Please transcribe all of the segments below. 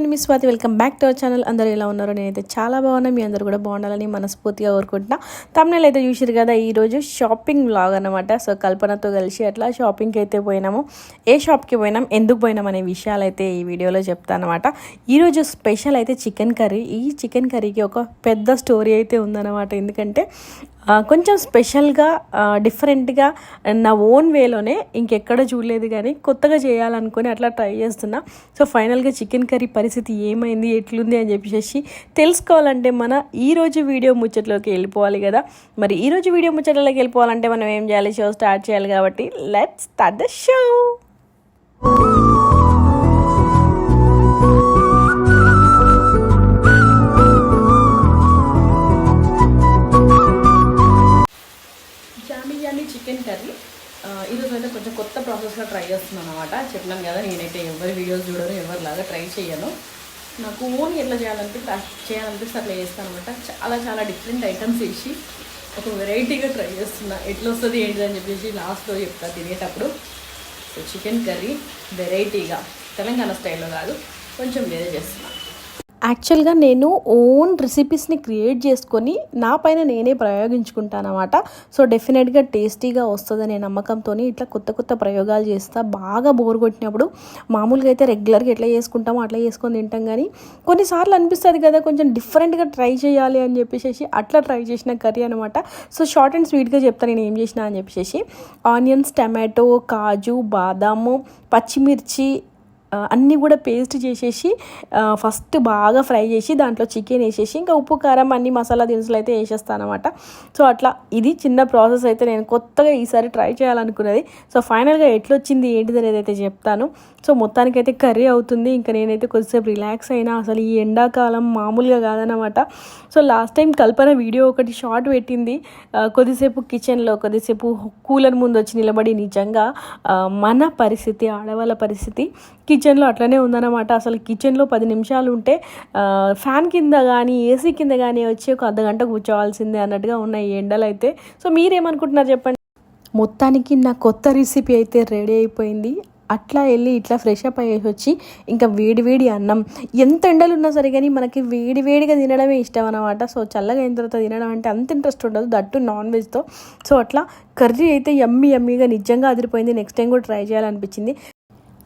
నేను మీ Swathi. Welcome back to our channel. అందరూ ఎలా ఉన్నారో నేనైతే చాలా బాగున్నా మీ అందరూ కూడా బాగుండాలని మనస్ఫూర్తిగా కోరుకుంటున్నా. తమ్ముళ్ళు అయితే చూసారు కదా ఈరోజు షాపింగ్ బ్లాగ్ అనమాట సో కల్పనతో కలిసి అట్లా షాపింగ్కి అయితే పోయినాము. ఏ షాప్కి పోయినాం ఎందుకు పోయినాం అనే విషయాలు అయితే ఈ వీడియోలో చెప్తాను అనమాట ఈరోజు స్పెషల్ అయితే చికెన్ కర్రీ ఈ చికెన్ కర్రీకి ఒక పెద్ద స్టోరీ అయితే ఉందన్నమాట. ఎందుకంటే కొంచెం స్పెషల్గా డిఫరెంట్గా నా ఓన్ వేలోనే ఇంకెక్కడ చూడలేదు కానీ కొత్తగా చేయాలనుకుని అట్లా ట్రై చేస్తున్నా. సో ఫైనల్గా చికెన్ కర్రీ పరిస్థితి ఏమైంది ఎట్లుంది అని చెప్పేసి తెలుసుకోవాలంటే మన ఈరోజు వీడియో ముచ్చట్లోకి వెళ్ళిపోవాలి కదా. మరి ఈరోజు వీడియో ముచ్చట్లోకి వెళ్ళిపోవాలంటే మనం ఏం చేయాలి? షో స్టార్ట్ చేయాలి కాబట్టి let's start the show! Chicken curry ఈరోజు అయితే కొంచెం కొత్త ప్రాసెస్లో ట్రై చేస్తున్నాను అనమాట చెప్పినాను కదా నేనైతే ఎవరి వీడియోస్ చూడను ఎవరిలాగా ట్రై చేయను నాకు ఓన్ ఎట్లా చేయాలనిపిస్తే చేయాలనిపిస్తే అట్లా చేస్తాను అనమాట చాలా చాలా డిఫరెంట్ ఐటమ్స్ వేసి ఒక వెరైటీగా ట్రై చేస్తున్నా. ఎట్లా వస్తుంది ఏంటి అని చెప్పేసి లాస్ట్లో చెప్తా తినేటప్పుడు. సో చికెన్ కర్రీ వెరైటీగా. తెలంగాణ స్టైల్లో కాదు కొంచెం వేరే చేస్తున్నా. యాక్చువల్గా నేను ఓన్ రెసిపీస్ని క్రియేట్ చేసుకొని నా పైన నేనే ప్రయోగించుకుంటానమాట. సో డెఫినెట్గా టేస్టీగా వస్తుందనే నమ్మకంతో ఇట్లా కొత్త కొత్త ప్రయోగాలు చేస్తా బాగా బోర్ కొట్టినప్పుడు మామూలుగా అయితే రెగ్యులర్గా ఎట్లా చేసుకుంటామో అట్లా చేసుకొని తింటాం కానీ కొన్నిసార్లు అనిపిస్తుంది కదా కొంచెం డిఫరెంట్గా ట్రై చేయాలి అని చెప్పేసి అట్లా ట్రై చేసిన కర్రీ అనమాట. సో షార్ట్ అండ్ స్వీట్గా చెప్తాను నేను ఏం చేసినా అని చెప్పేసి ఆనియన్స్ టమాటో కాజు బాదాము పచ్చిమిర్చి అన్నీ కూడా పేస్ట్ చేసేసి ఫస్ట్ బాగా ఫ్రై చేసి దాంట్లో చికెన్ వేసేసి ఇంకా ఉప్పు కారం అన్ని మసాలా దినుసులు అయితే వేసేస్తాను అనమాట సో అట్లా ఇది చిన్న ప్రాసెస్ అయితే నేను కొత్తగా ఈసారి ట్రై చేయాలనుకున్నది. సో ఫైనల్గా ఎట్లొచ్చింది ఏంటిది అనేది అయితే చెప్తాను. సో మొత్తానికైతే కర్రీ అవుతుంది. ఇంకా నేనైతే కొద్దిసేపు రిలాక్స్ అయినా అసలు ఈ ఎండాకాలం మామూలుగా కాదనమాట so last time Kalpana video ఒకటి షార్ట్ పెట్టింది. కొద్దిసేపు కిచెన్లో కొద్దిసేపు కూలర్ ముందు వచ్చి నిలబడి నిజంగా మన పరిస్థితి ఆడవాళ్ళ పరిస్థితి కిచెన్లో అట్లనే ఉందన్నమాట. అసలు కిచెన్లో పది నిమిషాలు ఉంటే ఫ్యాన్ కింద కానీ ఏసీ కింద కానీ వచ్చి ఒక అర్ధ గంట కూర్చోవాల్సిందే అన్నట్టుగా ఉన్నాయి ఈ ఎండలు అయితే సో మీరేమనుకుంటున్నారు చెప్పండి? మొత్తానికి నా కొత్త రెసిపీ అయితే రెడీ అయిపోయింది. అట్లా వెళ్ళి ఇట్లా ఫ్రెష్ అప్ అయ్యేసి వచ్చి ఇంకా వేడివేడి అన్నం. ఎంత ఎండలు ఉన్నా సరే కానీ మనకి వేడివేడిగా తినడమే ఇష్టం అనమాట సో చల్లగా అయిన తర్వాత తినడం అంటే అంత ఇంట్రెస్ట్ ఉండదు. దట్టు నాన్ వెజ్తో సో అట్లా కర్రీ అయితే యమ్మీ యమ్మీగా నిజంగా అదిరిపోయింది. నెక్స్ట్ టైం కూడా ట్రై చేయాలనిపించింది.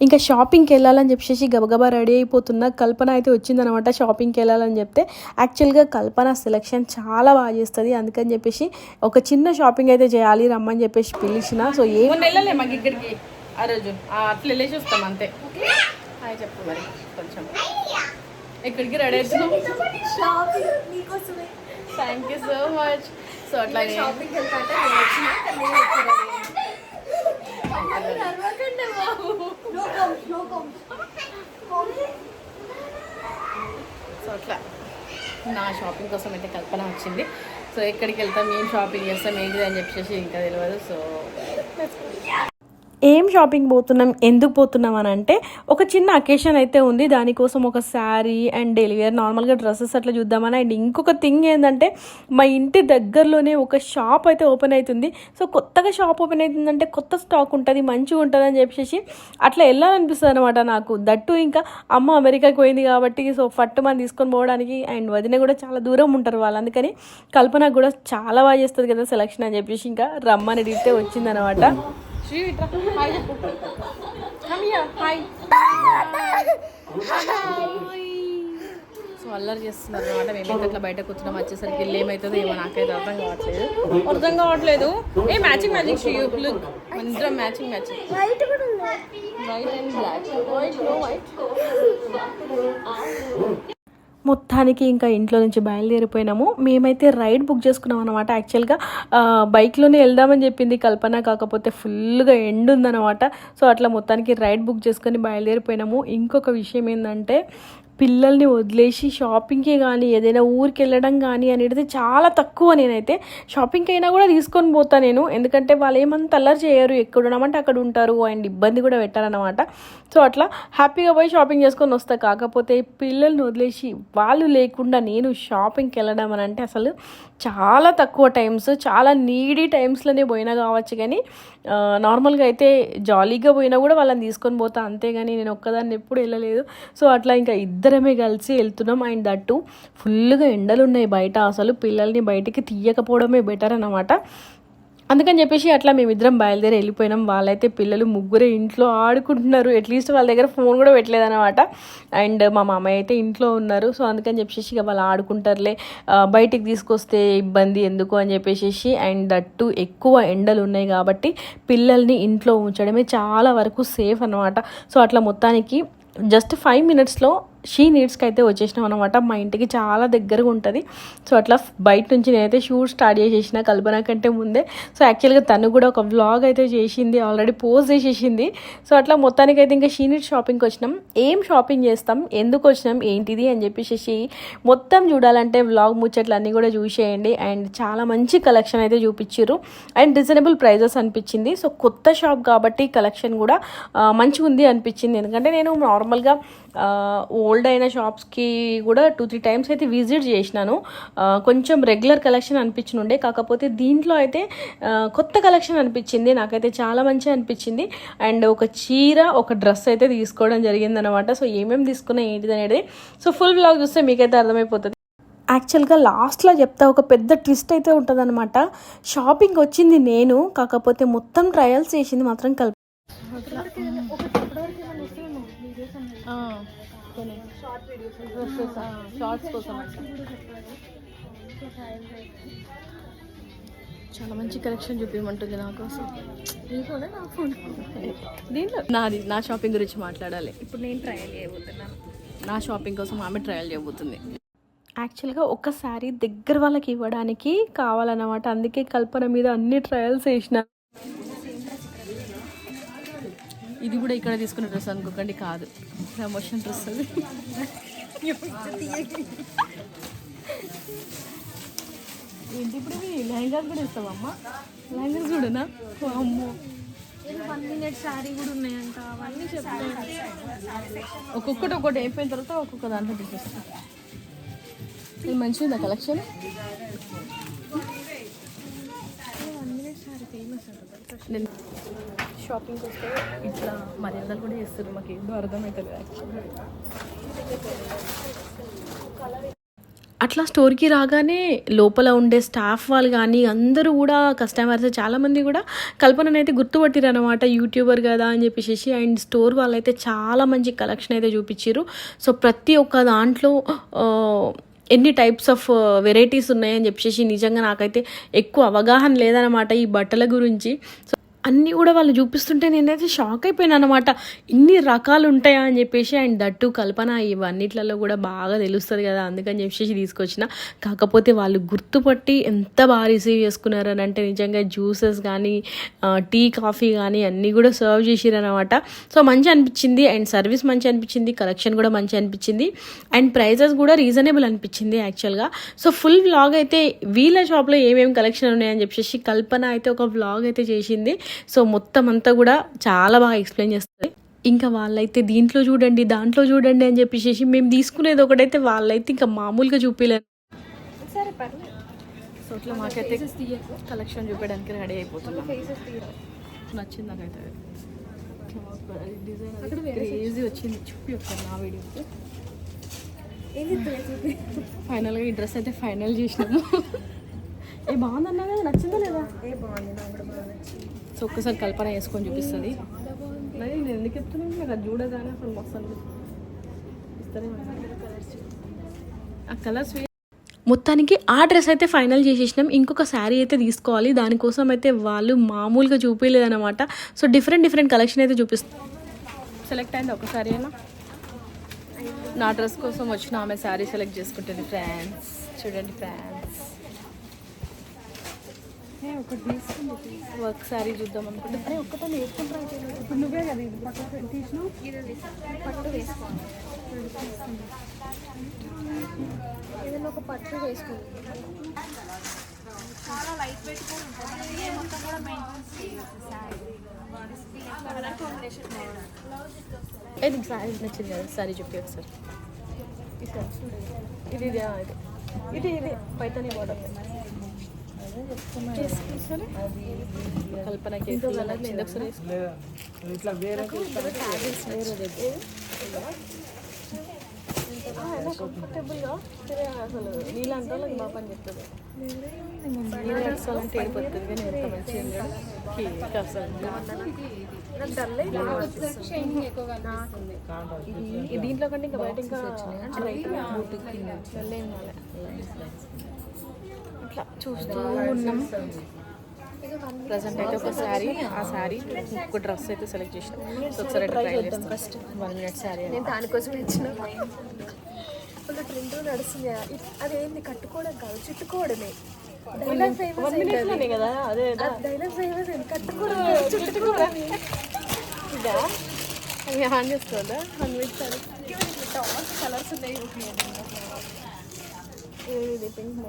ఇంకా షాపింగ్కి వెళ్ళాలని చెప్పేసి గబగబా రెడీ అయిపోతున్న కల్పన అయితే వచ్చిందనమాట షాపింగ్కి వెళ్ళాలని చెప్తే. యాక్చువల్గా కల్పన సెలెక్షన్ చాలా బాగా చేస్తుంది. అందుకని చెప్పేసి ఒక చిన్న షాపింగ్ అయితే చేయాలి రమ్మని చెప్పేసి పిలిచిన. సో ఏ మొన్న వెళ్ళలే మాకు ఇక్కడికి ఆ రోజు. అట్లా వెళ్ళేసి వస్తాం అంతే. చెప్పు మరి కొంచెం. ఇక్కడికి రెడీ అవుతున్నాం thank you so much so అట్లాగే. సో అట్లా. నా షాపింగ్ కోసం అయితే కల్పన వచ్చింది. సో ఎక్కడికి వెళ్తాం ఏం షాపింగ్ చేస్తాం ఏంటిది అని చెప్పేసి ఇంకా తెలియదు సో ఏం షాపింగ్ పోతున్నాం? ఎందుకు పోతున్నాం అని అంటే ఒక చిన్న అకేషన్ అయితే ఉంది. దానికోసం ఒక శారీ అండ్ డెలివరీ నార్మల్గా డ్రెస్సెస్ అట్లా చూద్దామని. అండ్ ఇంకొక థింగ్ ఏంటంటే మా ఇంటి దగ్గరలోనే ఒక షాప్ అయితే ఓపెన్ అవుతుంది సో కొత్తగా షాప్ ఓపెన్ అవుతుందంటే కొత్త స్టాక్ ఉంటుంది మంచిగా ఉంటుంది అని చెప్పేసి అట్లా వెళ్ళాలనిపిస్తుంది అనమాట నాకు. దట్టు ఇంకా అమ్మ అమెరికాకి పోయింది కాబట్టి సో ఫట్టు మనం తీసుకొని పోవడానికి అండ్ వదిన కూడా చాలా దూరం ఉంటారు వాళ్ళు. అందుకని కల్పన కూడా చాలా బాగా చేస్తుంది కదా సెలక్షన్ అని చెప్పేసి ఇంకా రమ్మని అడిగితే వచ్చిందనమాట శ్రీ విట్రా హాయ్ చెప్పు కమ్ హియర్ హాయ్ సో అల్లరి చేస్తున్నారు అనమాట మేము అట్లా బయట కూర్చున్నాం వచ్చేసరికి ఇల్లు ఏమవుతుందో ఏమో నాకైతే అర్థం కావట్లేదు. అర్థం కావట్లేదు. ఏ మ్యాచింగ్ మ్యాచింగ్ షూ లుక్ ఇద్దరం matching matching white and black white white మొత్తానికి ఇంకా ఇంట్లో నుంచి బయలుదేరిపోయినాము. మేమైతే రైడ్ బుక్ చేసుకున్నాం అనమాట యాక్చువల్గా బైక్లోనే వెళ్దామని చెప్పింది. కల్పన కాకపోతే ఫుల్గా ఎండ్ ఉందనమాట సో అట్లా మొత్తానికి రైడ్ బుక్ చేసుకొని బయలుదేరిపోయినాము. ఇంకొక విషయం ఏంటంటే పిల్లల్ని వదిలేసి షాపింగ్కి కానీ ఏదైనా ఊరికి వెళ్ళడం కానీ అనేది చాలా తక్కువ నేనైతే. షాపింగ్కి అయినా కూడా తీసుకొని పోతా నేను. ఎందుకంటే వాళ్ళు ఏమంత అల్లరి చేయరు. ఎక్కడ ఉండమంటే అక్కడ ఉంటారు అండ్ ఇబ్బంది కూడా పెట్టారనమాట సో అట్లా హ్యాపీగా పోయి షాపింగ్ చేసుకొని వస్తా. కాకపోతే పిల్లల్ని వదిలేసి వాళ్ళు లేకుండా నేను షాపింగ్కి వెళ్ళడం అని అంటే అసలు చాలా తక్కువ టైమ్స్ చాలా నీడీ టైమ్స్లోనే పోయినా కావచ్చు కానీ నార్మల్గా అయితే జాలీగా పోయినా కూడా వాళ్ళని తీసుకొని పోతా. అంతేగాని నేను ఒక్కదాన్ని ఎప్పుడు వెళ్ళలేదు. సో అట్లా ఇంకా ఇద్దరమే కలిసి వెళ్తున్నాం. అండ్ దట్టు ఫుల్గా ఎండలు ఉన్నాయి బయట. అసలు పిల్లల్ని బయటికి తీయకపోవడమే బెటర్ అన్నమాట. అందుకని చెప్పేసి అట్లా మేమిద్దరం బయలుదేరి వెళ్ళిపోయినాం. వాళ్ళైతే పిల్లలు ముగ్గురే ఇంట్లో ఆడుకుంటున్నారు. అట్లీస్ట్ వాళ్ళ దగ్గర ఫోన్ కూడా పెట్టలేదనమాట అండ్ మా మామయ్య అయితే ఇంట్లో ఉన్నారు. సో అందుకని చెప్పేసి ఇక వాళ్ళు ఆడుకుంటారులే. బయటికి తీసుకొస్తే ఇబ్బంది ఎందుకు అని చెప్పేసి అండ్ దట్టు ఎక్కువ ఎండలు ఉన్నాయి కాబట్టి పిల్లల్ని ఇంట్లో ఉంచడమే చాలా వరకు సేఫ్ అనమాట సో అట్లా మొత్తానికి జస్ట్ ఫైవ్ మినిట్స్లో షీ నీడ్స్కి అయితే వచ్చేసినాం అనమాట మా ఇంటికి చాలా దగ్గరగా ఉంటుంది. సో అట్లా బయట నుంచి నేనైతే షూట్ స్టార్ట్ చేసేసిన కల్పన కంటే ముందే. సో యాక్చువల్గా తను కూడా ఒక వ్లాగ్ అయితే చేసింది ఆల్రెడీ పోస్ట్ చేసేసింది. సో అట్లా మొత్తానికి అయితే ఇంకా షీ నీడ్స్ షాపింగ్కి వచ్చినాం. ఏం షాపింగ్ చేస్తాం? ఎందుకు వచ్చినాం? ఏంటిది? అని చెప్పేసి మొత్తం చూడాలంటే వ్లాగ్ ముచ్చట్లు అన్నీ కూడా చూసేయండి. అండ్ చాలా మంచి కలెక్షన్ అయితే చూపించారు అండ్ రీజనబుల్ ప్రైజెస్ అనిపించింది. సో కొత్త షాప్ కాబట్టి కలెక్షన్ కూడా మంచిగా ఉంది అనిపించింది. ఎందుకంటే నేను నార్మల్గా ఓల్డ్ ఓల్డ్ అయిన షాప్స్కి కూడా టూ త్రీ టైమ్స్ అయితే విజిట్ చేసినాను. కొంచెం రెగ్యులర్ కలెక్షన్ అనిపించినుండే కాకపోతే దీంట్లో అయితే కొత్త కలెక్షన్ అనిపించింది. నాకైతే చాలా మంచిగా అనిపించింది. అండ్ ఒక చీర ఒక డ్రెస్ అయితే తీసుకోవడం జరిగింది అనమాట సో ఏమేమి తీసుకున్నా ఏంటిది అనేది. సో ఫుల్ బ్లాగ్ చూస్తే మీకైతే అర్థమైపోతుంది. యాక్చువల్గా లాస్ట్లో చెప్తా ఒక పెద్ద ట్విస్ట్ అయితే ఉంటుందన్నమాట. షాపింగ్ వచ్చింది నేను. కాకపోతే మొత్తం ట్రయల్స్ చేసింది మాత్రం కలిపి షార్ట్స్ కోసం చాలా మంచి కలెక్షన్ చూపించమంటుంది నా కోసం. దీంట్లో? నాది నా షాపింగ్ గురించి మాట్లాడాలి. ఇప్పుడు నేను ట్రయల్ చేయబోతున్నాను నా షాపింగ్ కోసం ఆమె ట్రయల్ చేయబోతుంది. యాక్చువల్గా ఒక శారీ దగ్గర వాళ్ళకి ఇవ్వడానికి కావాలన్నమాట. అందుకే కల్పన మీద అన్ని ట్రయల్స్ వేసిన. ఇది కూడా ఇక్కడ తీసుకున్న డ్రెస్ అనుకోకండి కాదు. ప్రమోషన్ డ్రెస్ అది. ఏంటి ఇప్పుడు ఇవి లెహంగాస్ కూడా ఇస్తావమ్మా? లెహంగాస్ కూడానా? అమ్మో వన్ మినిట్ శారీ కూడా ఉన్నాయంట అవన్నీ చెప్తాను ఒక్కొక్కటి ఒక్కటి అయిపోయిన తర్వాత ఒక్కొక్క దాంట్లో పెట్టేస్తాను ఇది మంచిగా కలెక్షన్ నేను షాపింగ్కి వస్తే ఇట్లా మర్యాదలు కూడా చేస్తారు. మాకు ఏదో అర్థమవుతుంది యాక్చువల్లీ అట్లా స్టోర్కి రాగానే లోపల ఉండే స్టాఫ్ వాళ్ళు కానీ అందరూ కూడా కస్టమర్స్ చాలామంది కూడా కల్పననైతే గుర్తుపట్టిరు అనమాట యూట్యూబర్ కదా అని చెప్పేసి అండ్ స్టోర్ వాళ్ళైతే చాలా మంచి కలెక్షన్ అయితే చూపించారు సో ప్రతి ఒక్క దాంట్లో ఎన్ని టైప్స్ ఆఫ్ వెరైటీస్ ఉన్నాయని చెప్పేసి నిజంగా నాకైతే ఎక్కువ అవగాహన లేదనమాట ఈ బట్టల గురించి. సో అన్నీ కూడా వాళ్ళు చూపిస్తుంటే నేనైతే షాక్ అయిపోయాను అనమాట ఇన్ని రకాలు ఉంటాయా అని చెప్పేసి అండ్ దట్టు కల్పన ఇవన్నిట్లలో కూడా బాగా తెలుస్తుంది కదా అందుకని చెప్పేసి తీసుకొచ్చిన. కాకపోతే వాళ్ళు గుర్తుపట్టి ఎంత బాగా రిసీవ్ చేసుకున్నారు అని అంటే నిజంగా జ్యూసెస్ కానీ టీ కాఫీ కానీ అన్నీ కూడా సర్వ్ చేసిరనమాట సో మంచి అనిపించింది. అండ్ సర్వీస్ మంచి అనిపించింది. కలెక్షన్ కూడా మంచి అనిపించింది. అండ్ ప్రైజెస్ కూడా రీజనబుల్ అనిపించింది యాక్చువల్గా సో ఫుల్ వ్లాగ్ అయితే వీళ్ళ షాప్లో ఏమేమి కలెక్షన్ ఉన్నాయని చెప్పేసి కల్పన అయితే ఒక వ్లాగ్ అయితే చేసింది. సో మొత్తం అంతా కూడా చాలా బాగా ఎక్స్ప్లెయిన్ చేస్తుంది. ఇంకా వాళ్ళైతే దీంట్లో చూడండి దాంట్లో చూడండి అని చెప్పేసి మేము తీసుకునేది ఒకటైతే వాళ్ళైతే ఇంకా మామూలుగా సరే పర్లేదు. సో ఇట్లా మాకైతే కలెక్షన్ చూపించడానికి రెడీ అయిపోతున్నాం. తీయరా నచ్చింది నాకైతే. డిజైన్ క్రేజీ వచ్చింది. చూపి ఒకసారి నా వీడియోకి. ఫైనల్గా ఈ డ్రెస్ అయితే ఫైనల్ చేసినాము. ఏ బాగుందన్నా కదా నచ్చిందా లేదా? ఏ బాగుంది? నాకు కూడా బాగా నచ్చింది. సో ఒక్కసారి కల్పన వేసుకొని చూపిస్తుంది. నేను ఎందుకు చెప్తున్నాను? నాకు అది చూడగానే అసలు మస్తు ఇస్తూనే ఆ కలర్స్ మొత్తానికి ఆ డ్రెస్ అయితే ఫైనల్ చేసేసినాం. ఇంకొక శారీ అయితే తీసుకోవాలి. దానికోసం అయితే వాళ్ళు మామూలుగా చూపించలేదన్నమాట సో డిఫరెంట్ డిఫరెంట్ కలెక్షన్ అయితే చూపిస్తాం సెలెక్ట్ అయింది ఒక శారీ అయినా? నా డ్రెస్ కోసం వచ్చిన ఆమె శారీ సెలెక్ట్ చేసుకుంటుంది ఫ్రాన్స్. చూడండి ఫ్రాన్స్. వర్క్ శారీ చూద్దాం అనుకుంటే అరే ఒక్కతో వేసుకుంటారా ఇప్పుడు నువ్వే కదా ఇది తీసినావు ఇది పట్టు వేసుకోవాలి ఏదైనా ఒక పట్టు వేసుకుంది చాలా లైట్ వెయిట్ కూడా ఉంటుంది. మొత్తం కూడా మెయింటైన్ కలర్ కాంబినేషన్ సారీ నచ్చింది కదా? సారీ చెప్పి ఒకసారి. ఇక్కడ ఇది ఇది ఇది. ఇది ఇది. పైతని మోడల్ కల్పన ఇట్లా వేరే కంఫర్టబుల్గా అసలు నీళ్ళంటే వాళ్ళకి పని చెప్తుంది ఏడిపోతుంది ఎంత మంచిగా కేక్ అసలు దీంట్లో కంటే ఇంకా బయట ఇంకా వచ్చినాయి ఇట్లా చూస్తూ ఉన్నాం. ప్రజెంట్ అయితే ఒక శారీ ఆ శారీ ఇంకొక డ్రెస్ అయితే సెలెక్ట్ చేసిన. సో ఒకసారి ట్రై చేస్తాం. ఫస్ట్ వన్ మినిట్ శారీ నేను దానికోసం ఇచ్చిన. ఒక ట్రెండ్ నడుస్తుంది. అదేంది? కట్టుకోవడం కాదు చుట్టుకోవడమే. డైలాగ్ ఫేమస్ కదా? అదే డైలాగ్ ఫేమస్ కట్టుకోవడం చుట్టుకోవడం ఇదా? అది ఆన్ చేసుకోవద్దా వన్ మినిట్ కలర్స్ ఉన్నాయి. ఇది పింక్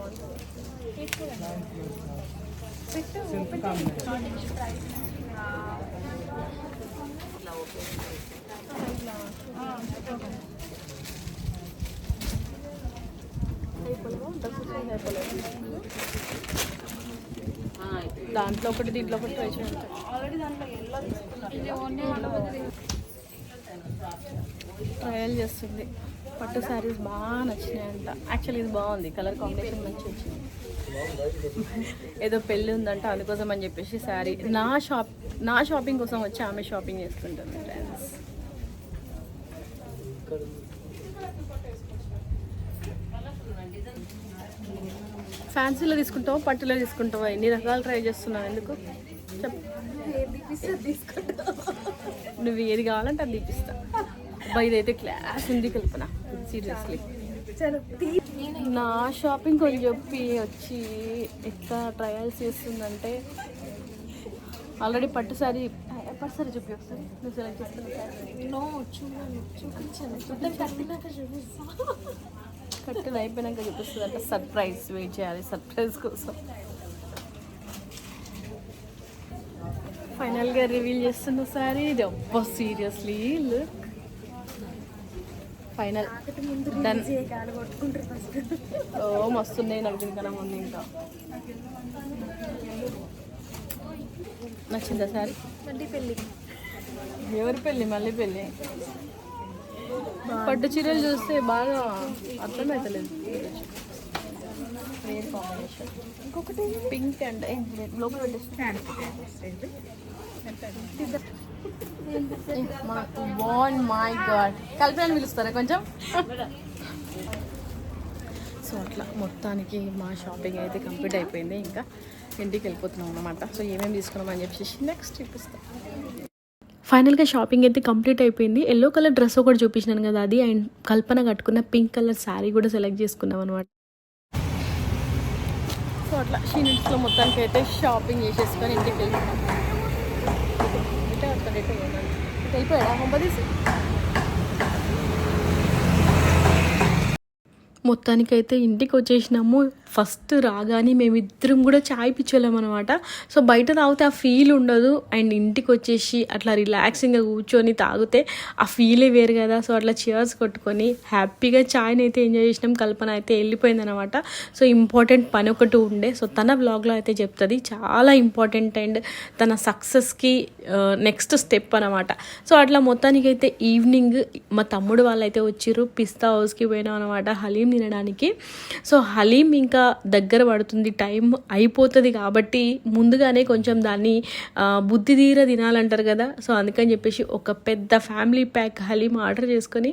దాంట్లో ఒకటి దీంట్లో ఒకటి ట్రై చేయండి. ఆల్రెడీ దాంట్లో ఎల్లో ట్రయల్ చేస్తుంది. పట్టు శారీస్ బాగా నచ్చినాయంట. యాక్చువల్లీ ఇది బాగుంది. కలర్ కాంబినేషన్ మంచి వచ్చింది. ఏదో పెళ్ళి ఉందంట అందుకోసం అని చెప్పేసి శారీ నా షాప్ నా షాపింగ్ కోసం వచ్చి ఆమె షాపింగ్ చేసుకుంటుంది ఫ్రెండ్స్ ఫ్యాన్సీలో తీసుకుంటావు పట్టులో తీసుకుంటావా? ఎన్ని రకాలు ట్రై చేస్తున్నావు ఎందుకు? చెప్పు. నువ్వు ఏది కావాలంటే అది తీపిస్తా. అబ్బా ఇదైతే క్లాస్ ఉంది కల్పన. సీరియస్లీ. నా షాపింగ్ అని చెప్పి వచ్చి ఎట్లా ట్రయల్స్ చేస్తుందంటే ఆల్రెడీ పట్టు సారీ పట్టు సారీ చెప్పి ఒకసారి. నువ్వు సెలెక్ట్ చేస్తున్నా నో చూడాలి చూపించాను. చూద్దాం కట్టినాక చూపిస్తా. కట్టుది అయిపోయినాక చూపిస్తుంది అంటే సర్ప్రైజ్ వెయిట్ చేయాలి సర్ప్రైజ్ కోసం. ఫైనల్గా రివీల్ చేస్తున్న సారీ ఇది అబ్బా సీరియస్లీ లుక్ ఫైనల్. డన్ ఓ మస్తున్నాయి నాకు దీనికన్నా ముందు ఇంకా. నచ్చిందా సారీ మళ్ళీ పెళ్ళి. ఎవరి పెళ్ళి? మళ్ళీ పెళ్ళి. పట్టు చీరలు చూస్తే బాగా అర్థమవుతలేదు కాంబినేషన్ ఇంకొకటి పింక్ అండ్ లోపల బాన్ మై గాడ్ కలిపి పిలుస్తారా కొంచెం? సో అట్లా మొత్తానికి మా షాపింగ్ అయితే కంప్లీట్ అయిపోయింది. ఇంకా ఇంటికి వెళ్ళిపోతున్నాం అనమాట సో ఏమేమి తీసుకున్నామని చెప్పేసి నెక్స్ట్ చూపిస్తాం. ఫైనల్గా షాపింగ్ అయితే కంప్లీట్ అయిపోయింది. ఎల్లో కలర్ డ్రెస్ ఒకటి చూపించినాను కదా అది. అండ్ కల్పన కట్టుకున్న పింక్ కలర్ శారీ కూడా సెలెక్ట్ చేసుకున్నాం అనమాట సో అట్లా షీనిట్స్లో మొత్తానికి అయితే షాపింగ్ చేసేసుకొని ఇంటికి వెళ్ళిపోయాం ఇటే వస్తాడు ఇటే పోయినాడు. ఇటు వెళ్ళిపోయాడా హొంపదీసి మొత్తానికైతే ఇంటికి వచ్చేసినాము ఫస్ట్ రాగానే మేమిద్దరం కూడా చాయ్ పిచ్చోలేం అనమాట సో బయట తాగితే ఆ ఫీల్ ఉండదు. అండ్ ఇంటికి వచ్చేసి అట్లా రిలాక్సింగ్గా కూర్చొని తాగితే ఆ ఫీలే వేరు కదా. సో అట్లా చీర్స్ కొట్టుకొని హ్యాపీగా చాయ్ని అయితే ఎంజాయ్ చేసినాం. కల్పన అయితే వెళ్ళిపోయింది అనమాట సో ఇంపార్టెంట్ పని ఒకటి ఉండే. సో తన బ్లాగ్లో అయితే చెప్తుంది చాలా ఇంపార్టెంట్ అండ్ తన సక్సెస్కి నెక్స్ట్ స్టెప్ అనమాట సో అట్లా మొత్తానికి అయితే ఈవినింగ్ మా తమ్ముడు వాళ్ళు అయితే వచ్చిర్రు పిస్తా హౌస్కి పోయినాం అనమాట హలీం తినడానికి. సో హలీం ఇంకా దగ్గర పడుతుంది టైం అయిపోతుంది కాబట్టి ముందుగానే కొంచెం దాన్ని బుద్ధి తీర తినాలంటారు కదా. సో అందుకని చెప్పేసి ఒక పెద్ద ఫ్యామిలీ ప్యాక్ హలీం ఆర్డర్ చేసుకొని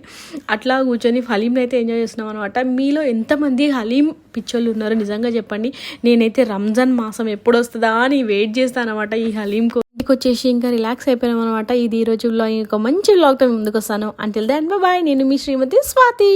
అట్లా కూర్చొని హలీంని అయితే ఎంజాయ్ చేస్తున్నాం అనమాట మీలో ఎంతమంది హలీం పిచ్చోళ్ళు ఉన్నారు నిజంగా చెప్పండి. నేనైతే రంజాన్ మాసం ఎప్పుడు వస్తుందా అని వెయిట్ చేస్తాను అనమాట ఈ హలీం ఇంటికి వచ్చేసి ఇంకా రిలాక్స్ అయిపోయాం అనమాట ఇది ఈ రోజు వ్లాగ్ మంచి వ్లాగ్తో ముందుకు వస్తాను అంటిల్ దాన్ బాయ్ నేను మీ శ్రీమతి స్వాతి.